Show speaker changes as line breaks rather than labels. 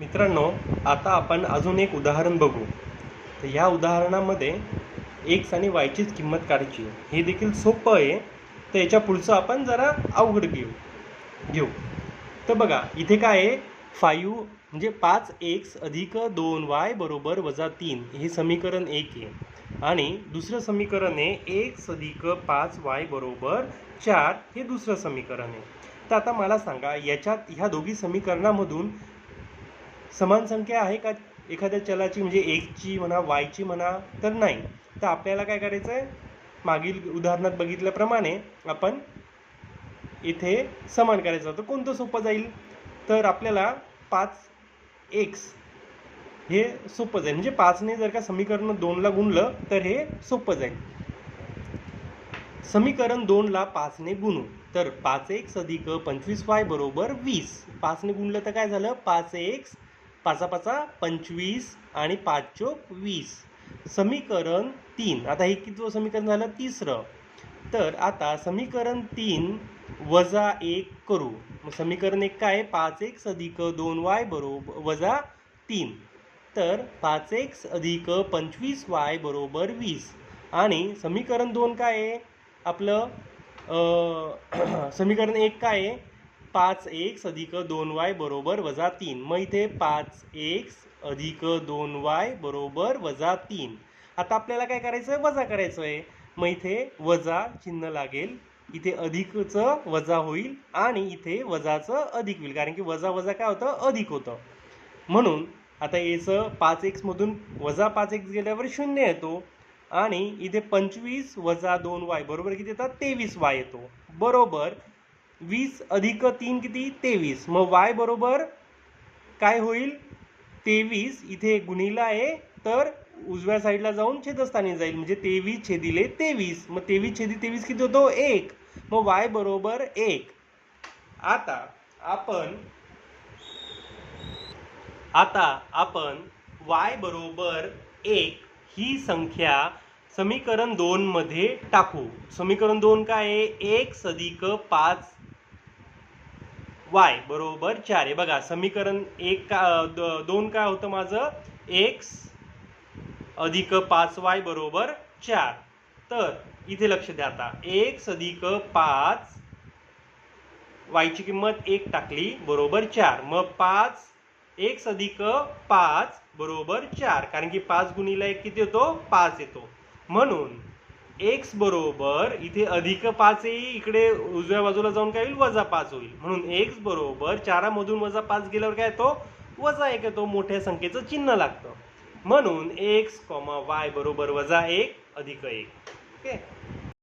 मित्रांनो आता आपण अजून एक उदाहरण बघू. तर ह्या उदाहरणामध्ये एक्स आणि वायचीच किंमत काढायची हे देखील सोपं आहे. तर याच्या पुढचं आपण जरा अवघड घेऊ. घेऊ. तर बघा इथे काय आहे? फायू म्हणजे पाच एक्स अधिक दोन वाय बरोबर वजा तीन. हे समीकरण एक आहे. आणि दुसरं समीकरण आहे एक्स अधिक पाच वाय बरोबर चार. हे दुसरं समीकरण आहे. तर आता मला सांगा याच्यात ह्या दोघी समीकरणामधून समान संख्या आहे का एखाद्या चलाची? म्हणजे एकची म्हणा वायची म्हणा तर नाही. तर आपल्याला काय करायचं आहे? मागील उदाहरणात बघितल्याप्रमाणे आपण इथे समान करायचं होतं. कोणतं सोपं जाईल? तर आपल्याला पाच एक्स हे सोपं जाईल. म्हणजे पाचने जर का समीकरण दोनला गुणलं तर हे सोपं जाईल. समीकरण दोनला पाचने गुणू तर पाच एक्स अधिक पंचवीस वाय बरोबर वीस. पाचने गुणलं तर काय झालं? पाच एक्स पाचा पाचा पंचवीस आणि पाच चोक वीस. समीकरण तीन. आता हे किती समीकरण झालं? तिसरं. तर आता समीकरण तीन वजा एक करू. मग समीकरण एक काय आहे? पाच एक्स अधिक दोन वाय बरोबर वजा तीन. तर पाच एक्स अधिक पंचवीस वाय बरोबर वीस. आणि समीकरण दोन काय आहे? आपलं समीकरण एक काय आहे? पाच एक्स अधिक दोन वाय बरोबर वजा तीन. मग इथे पाच एक्स अधिक दोन वाय बरोबर वजा तीन. आता आपल्याला काय करायचं आहे वजा करायचं आहे मग इथे वजा चिन्ह लागेल. इथे अधिकचं वजा होईल आणि इथे वजाचं अधिक होईल. कारण की वजा वजा काय होतं? अधिक होतं. म्हणून आता याचं पाच एक्समधून वजा पाच एक्स गेल्यावर शून्य येतो. आणि इथे पंचवीस वजा दोन वाय बरोबर किती येतात? तेवीस वाय येतो. बरोबर वीस अधिक तीन किती? तेवीस. मग वाय बरोबर काय होईल? तेवीस इथे गुणिला आहे तर उजव्या साईडला जाऊन छेदस्थानी जाईल. म्हणजे तेवीस छेदिले तेवीस. मग तेवीस छेदी तेवीस किती होतो? एक. मग वाय बरोबर एक. आता आपण आता आपण वाय बरोबर एक ही संख्या समीकरण दोन मध्ये टाकू. समीकरण दोन काय आहे? एक सदिक पाच वाय बरोबर चार. आहे बघा समीकरण एक का द- दोन काय होतं माझं? एक्स अधिक पाच वाय बरोबर चार. तर इथे लक्ष द्या आता. एक्स अधिक पाच वायची किंमत एक टाकली बरोबर चार. मग पाच एक्स अधिक पाच बरोबर चार. कारण की पाच गुणीला एक किती येतो पाच येतो. म्हणून एक्स बरोबर इथे अधिक पाच येईल इकडे उजव्या बाजूला जाऊन काय होईल? वजा पाच होईल. म्हणून एक्स बरोबर चारामधून वजा पाच गेल्यावर काय येतो? वजा एक येतो. मोठ्या संख्येचं चिन्ह लागतं. म्हणून एक्स कॉमा वाय बरोबर वजा एक अधिक एक. ओके